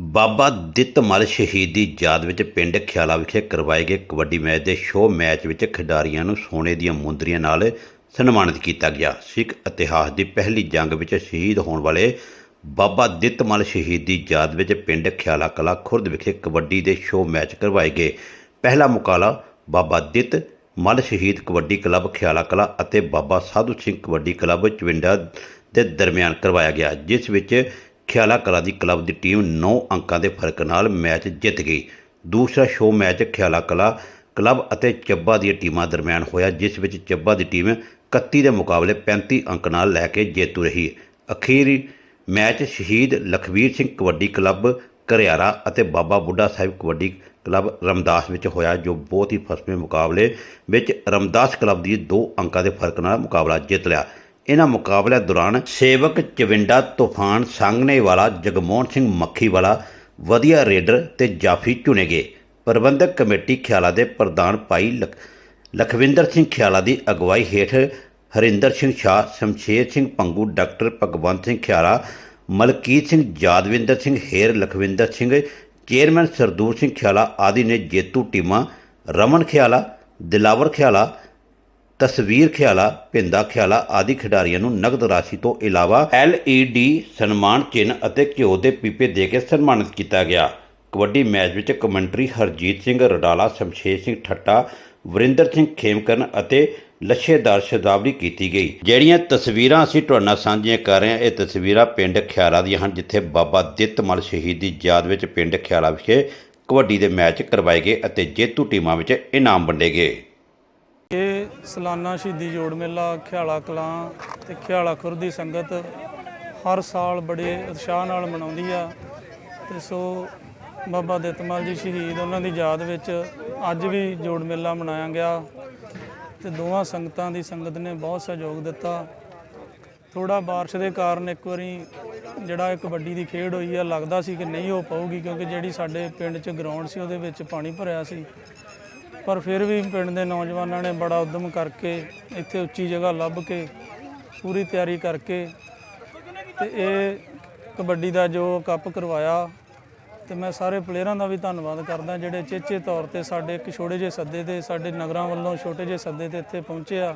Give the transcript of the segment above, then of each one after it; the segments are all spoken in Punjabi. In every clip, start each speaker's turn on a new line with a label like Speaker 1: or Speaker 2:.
Speaker 1: ਬਾਬਾ ਦਿੱਤਮਲ ਸ਼ਹੀਦ ਦੀ ਯਾਦ ਵਿੱਚ ਪਿੰਡ ਖਿਆਲਾ ਵਿਖੇ ਕਰਵਾਏ ਗਏ ਕਬੱਡੀ ਮੈਚ ਦੇ ਸ਼ੋਅ ਮੈਚ ਵਿੱਚ ਖਿਡਾਰੀਆਂ ਨੂੰ ਸੋਨੇ ਦੀਆਂ ਮੁੰਦਰੀਆਂ ਨਾਲ ਸਨਮਾਨਿਤ ਕੀਤਾ ਗਿਆ। ਸਿੱਖ ਇਤਿਹਾਸ ਦੀ ਪਹਿਲੀ ਜੰਗ ਵਿੱਚ ਸ਼ਹੀਦ ਹੋਣ ਵਾਲੇ ਬਾਬਾ ਦਿੱਤਮਲ ਸ਼ਹੀਦ ਦੀ ਯਾਦ ਵਿੱਚ ਪਿੰਡ ਖਿਆਲਾ ਕਲਾ ਖੁਰਦ ਵਿਖੇ ਕਬੱਡੀ ਦੇ ਸ਼ੋਅ ਮੈਚ ਕਰਵਾਏ ਗਏ। ਪਹਿਲਾ ਮੁਕਾਬਲਾ ਬਾਬਾ ਦਿੱਤ ਮਲ ਸ਼ਹੀਦ ਕਬੱਡੀ ਕਲੱਬ ਖਿਆਲਾ ਕਲਾ ਅਤੇ ਬਾਬਾ ਸਾਧੂ ਸਿੰਘ ਕਬੱਡੀ ਕਲੱਬ ਚਵਿੰਡਾ ਦੇ ਦਰਮਿਆਨ ਕਰਵਾਇਆ ਗਿਆ, ਜਿਸ ਵਿੱਚ ਖਿਆਲਾ ਕਲਾ ਦੀ ਕਲੱਬ ਦੀ ਟੀਮ 9 ਅੰਕਾਂ ਦੇ ਫ਼ਰਕ ਨਾਲ ਮੈਚ ਜਿੱਤ ਗਈ। ਦੂਸਰਾ ਸ਼ੋਅ ਮੈਚ ਖਿਆਲਾ ਕਲਾ ਕਲੱਬ ਅਤੇ ਚੱਬਾ ਦੀਆਂ ਟੀਮਾਂ ਦਰਮਿਆਨ ਹੋਇਆ, ਜਿਸ ਵਿੱਚ ਚੱਬਾ ਦੀ ਟੀਮ 31 ਦੇ ਮੁਕਾਬਲੇ 35 ਅੰਕ ਨਾਲ ਲੈ ਕੇ ਜੇਤੂ ਰਹੀ। ਅਖੀਰੀ ਮੈਚ ਸ਼ਹੀਦ ਲਖਵੀਰ ਸਿੰਘ ਕਬੱਡੀ ਕਲੱਬ ਘਰਿਆਰਾ ਅਤੇ ਬਾਬਾ ਬੁੱਢਾ ਸਾਹਿਬ ਕਬੱਡੀ ਕਲੱਬ ਰਮਦਾਸ ਵਿੱਚ ਹੋਇਆ, ਜੋ ਬਹੁਤ ਹੀ ਫਸਵੇਂ ਮੁਕਾਬਲੇ ਵਿੱਚ ਰਮਦਾਸ ਕਲੱਬ ਦੀ 2 ਅੰਕਾਂ ਦੇ ਫ਼ਰਕ ਨਾਲ ਮੁਕਾਬਲਾ ਜਿੱਤ ਲਿਆ। ਇਹਨਾਂ ਮੁਕਾਬਲਿਆਂ ਦੌਰਾਨ ਸੇਵਕ ਚਵਿੰਡਾ, ਤੂਫਾਨ ਸੰਘਣੇ ਵਾਲਾ ਜਗਮੋਹਨ ਸਿੰਘ ਮੱਖੀ ਵਾਲਾ ਵਧੀਆ ਰੇਡਰ ਤੇ ਜਾਫੀ ਚੁਣੇ ਗਏ। ਪ੍ਰਬੰਧਕ ਕਮੇਟੀ ਖਿਆਲਾ ਦੇ ਪ੍ਰਧਾਨ ਭਾਈ ਲਖ- ਲਖਵਿੰਦਰ ਸਿੰਘ ਖਿਆਲਾ ਦੀ ਅਗਵਾਈ ਹੇਠ ਹਰਿੰਦਰ ਸਿੰਘ ਸ਼ਾਹ, ਸ਼ਮਸ਼ੇਰ ਸਿੰਘ ਪੰਗੂ, ਡਾਕਟਰ ਭਗਵੰਤ ਸਿੰਘ ਖਿਆਲਾ, ਮਲਕੀਤ ਸਿੰਘ ਜਾਦਵਿੰਦਰ ਸਿੰਘ ਹੇਰ, ਲਖਵਿੰਦਰ ਸਿੰਘ, ਚੇਅਰਮੈਨ ਸਰਦੂਰ ਸਿੰਘ ਖਿਆਲਾ ਆਦਿ ਨੇ ਜੇਤੂ ਟੀਮਾਂ ਰਮਨ ਖਿਆਲਾ, ਦਿਲਾਵਰ ਖਿਆਲਾ ਤਸਵੀਰ ਖਿਆਲਾ ਭਿੰਦਾ ਖਿਆਲਾ ਆਦਿ ਖਿਡਾਰੀਆਂ ਨੂੰ ਨਗਦ ਰਾਸ਼ੀ ਤੋਂ ਇਲਾਵਾ LED ਸਨਮਾਨ ਚਿੰਨ੍ਹ ਅਤੇ ਘਿਓ ਦੇ ਪੀਪੇ ਦੇ ਕੇ ਸਨਮਾਨਿਤ ਕੀਤਾ ਗਿਆ। ਕਬੱਡੀ ਮੈਚ ਵਿੱਚ ਕਮੈਂਟਰੀ ਹਰਜੀਤ ਸਿੰਘ, ਰਡਾਲਾ, ਸ਼ਮਸ਼ੇਰ ਸਿੰਘ ਠੱਟਾ, ਵਰਿੰਦਰ ਸਿੰਘ ਖੇਮਕਰਨ ਅਤੇ ਲੱਛੇਦਾਰ ਸ਼ਬਦਾਵਲੀ ਕੀਤੀ ਗਈ। ਜਿਹੜੀਆਂ ਤਸਵੀਰਾਂ ਅਸੀਂ ਤੁਹਾਡੇ ਨਾਲ ਸਾਂਝੀਆਂ ਕਰ ਰਹੇ ਹਾਂ, ਇਹ ਤਸਵੀਰਾਂ ਪਿੰਡ ਖਿਆਲਾ ਦੀਆਂ ਹਨ, ਜਿੱਥੇ ਬਾਬਾ ਦਿੱਤਮਲ ਸ਼ਹੀਦ ਦੀ ਯਾਦ ਵਿੱਚ ਪਿੰਡ ਖਿਆਲਾ ਵਿਖੇ ਕਬੱਡੀ ਦੇ ਮੈਚ ਕਰਵਾਏ ਗਏ ਅਤੇ ਜੇਤੂ ਟੀਮਾਂ ਵਿੱਚ ਇਨਾਮ ਵੰਡੇ ਗਏ।
Speaker 2: ਇਹ ਸਾਲਾਨਾ ਸ਼ਹੀਦੀ ਜੋੜ ਮੇਲਾ ਖਿਆਲਾ ਕਲਾਂ ਤੇ ਖਿਆਲਾ ਖੁਰ ਦੀ ਸੰਗਤ ਹਰ ਸਾਲ ਬੜੇ ਉਤਸ਼ਾਹ ਨਾਲ ਮਨਾਉਂਦੀ ਆ। ਤੇ ਸੋ ਬਾਬਾ ਦਿੱਤਮਲ ਜੀ ਸ਼ਹੀਦ, ਉਹਨਾਂ ਦੀ ਯਾਦ ਵਿੱਚ ਅੱਜ ਵੀ ਜੋੜ ਮੇਲਾ ਮਨਾਇਆ ਗਿਆ। ਤੇ ਦੋਵਾਂ ਸੰਗਤਾਂ ਦੀ ਸੰਗਤ ਨੇ ਬਹੁਤ ਸਹਿਯੋਗ ਦਿੱਤਾ। ਥੋੜਾ ਬਾਰਿਸ਼ ਦੇ ਕਾਰਨ ਇੱਕ ਵਾਰੀ ਜਿਹੜਾ ਇਹ ਕਬੱਡੀ ਦੀ ਖੇਡ ਹੋਈ ਆ, ਲੱਗਦਾ ਸੀ ਕਿ ਨਹੀਂ ਹੋ ਪਾਊਗੀ, ਕਿਉਂਕਿ ਜਿਹੜੀ ਸਾਡੇ ਪਿੰਡ 'ਚ ਗਰਾਊਂਡ ਸੀ, ਉਹਦੇ ਵਿੱਚ ਪਾਣੀ ਭਰਿਆ ਸੀ। ਪਰ ਫਿਰ ਵੀ ਪਿੰਡ ਦੇ ਨੌਜਵਾਨਾਂ ਨੇ ਬੜਾ ਉਦਮ ਕਰਕੇ ਇੱਥੇ ਉੱਚੀ ਜਗ੍ਹਾ ਲੱਭ ਕੇ ਪੂਰੀ ਤਿਆਰੀ ਕਰਕੇ ਤੇ ਇਹ ਕਬੱਡੀ ਦਾ ਜੋ ਕੱਪ ਕਰਵਾਇਆ ਤੇ ਮੈਂ ਸਾਰੇ ਪਲੇਅਰਾਂ ਦਾ ਵੀ ਧੰਨਵਾਦ ਕਰਦਾ ਜਿਹੜੇ ਚੇਚੇ ਤੌਰ ਤੇ ਸਾਡੇ ਇੱਕ ਛੋਟੇ ਜਿਹੇ ਸੱਦੇ ਤੇ ਸਾਡੇ ਨਗਰਾਂ ਵੱਲੋਂ ਛੋਟੇ ਜਿਹੇ ਸੱਦੇ ਤੇ ਇੱਥੇ ਪਹੁੰਚੇ ਆ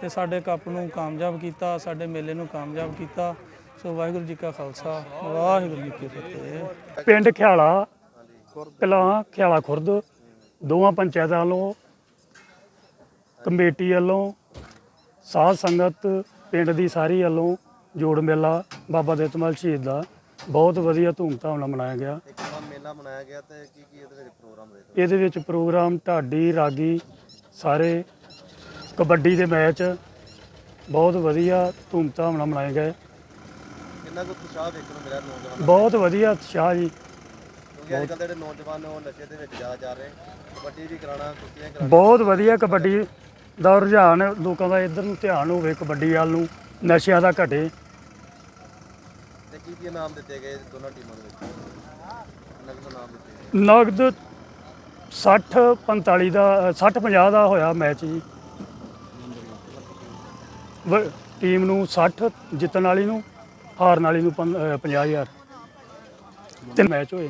Speaker 2: ਤੇ ਸਾਡੇ ਕੱਪ ਨੂੰ ਕਾਮਯਾਬ ਕੀਤਾ, ਸਾਡੇ ਮੇਲੇ ਨੂੰ ਕਾਮਯਾਬ ਕੀਤਾ। ਸੋ ਵਾਹਿਗੁਰੂ ਜੀ ਕਾ ਖਾਲਸਾ, ਵਾਹਿਗੁਰੂ ਜੀ ਕੀ ਫਤਿਹ।
Speaker 3: ਪਿੰਡ ਖਿਆਲਾ ਪਹਿਲਾਂ ਖਿਆਲਾ ਖੁਰਦ। ਦੋਵਾਂ ਪੰਚਾਇਤਾਂ ਵੱਲੋਂ ਕਮੇਟੀ ਵੱਲੋਂ ਸਾਧ ਸੰਗਤ ਪਿੰਡ ਦੀ ਸਾਰੀ ਵੱਲੋਂ ਜੋੜ ਮੇਲਾ ਬਾਬਾ ਦਿੱਤਮਲ ਸ਼ਹੀਦ ਦਾ ਬਹੁਤ ਵਧੀਆ ਧੂਮਧਾਮ ਨਾਲ ਮਨਾਇਆ ਗਿਆ।
Speaker 4: ਇੱਕ ਤਾਂ ਮੇਲਾ ਮਨਾਇਆ ਗਿਆ ਤੇ ਕੀ ਕੀ ਇਹਦੇ ਵਿੱਚ ਪ੍ਰੋਗਰਾਮ ਰਹੇ
Speaker 3: ਇਹਦੇ ਵਿੱਚ ਪ੍ਰੋਗਰਾਮ ਢਾਡੀ ਰਾਗੀ ਸਾਰੇ ਕਬੱਡੀ ਦੇ ਮੈਚ ਬਹੁਤ ਵਧੀਆ ਧੂਮਧਾਮ ਨਾਲ ਮਨਾਏ ਗਏ।
Speaker 4: ਕਿੰਨਾ ਕੁ ਉਤਸ਼ਾਹ ਵੇਖਣ ਨੂੰ ਮਿਲਿਆ ਨੌਜਵਾਨਾਂ ਨੂੰ?
Speaker 3: ਬਹੁਤ ਵਧੀਆ ਉਤਸ਼ਾਹ ਜੀ।
Speaker 4: ਕਿਉਂਕਿ ਅੱਜ ਕੱਲ੍ਹ ਜਿਹੜੇ ਨੌਜਵਾਨ ਨੇ ਉਹ ਨਸ਼ੇ ਦੇ ਵਿੱਚ ਜ਼ਿਆਦਾ ਜਾ ਰਹੇ। ਕਬੱਡੀ ਵੀ ਕਰਾਉਣਾ ਕੁਸ਼ਤੀਆਂ ਕਰਾਉਣਾ
Speaker 3: ਬਹੁਤ ਵਧੀਆ ਕਬੱਡੀ ਦਾ ਰੁਝਾਨ ਲੋਕਾਂ ਦਾ ਇਧਰ ਨੂੰ ਧਿਆਨ ਹੋਵੇ ਕਬੱਡੀ ਵੱਲ ਨੂੰ ਨਸ਼ਿਆਂ ਦਾ ਘਟੇ।
Speaker 4: ਤੇ ਕੀ ਕੀ ਇਨਾਮ ਦਿੱਤੇ ਗਏ ਦੋਨਾਂ ਟੀਮਾਂ ਦੇ ਵਿੱਚ? ਨਗਦ ਇਨਾਮ ਦਿੱਤੇ ਗਏ।
Speaker 3: ਨਗਦ 60 45 ਦਾ 60 50 ਦਾ ਹੋਇਆ ਮੈਚ ਜੀ। ਵ- ਟੀਮ ਨੂੰ 60 ਜਿੱਤਣ ਵਾਲੀ ਨੂੰ ਹਾਰਨ ਵਾਲੀ ਨੂੰ 50000 ਤੇ ਮੈਚ ਹੋਏ।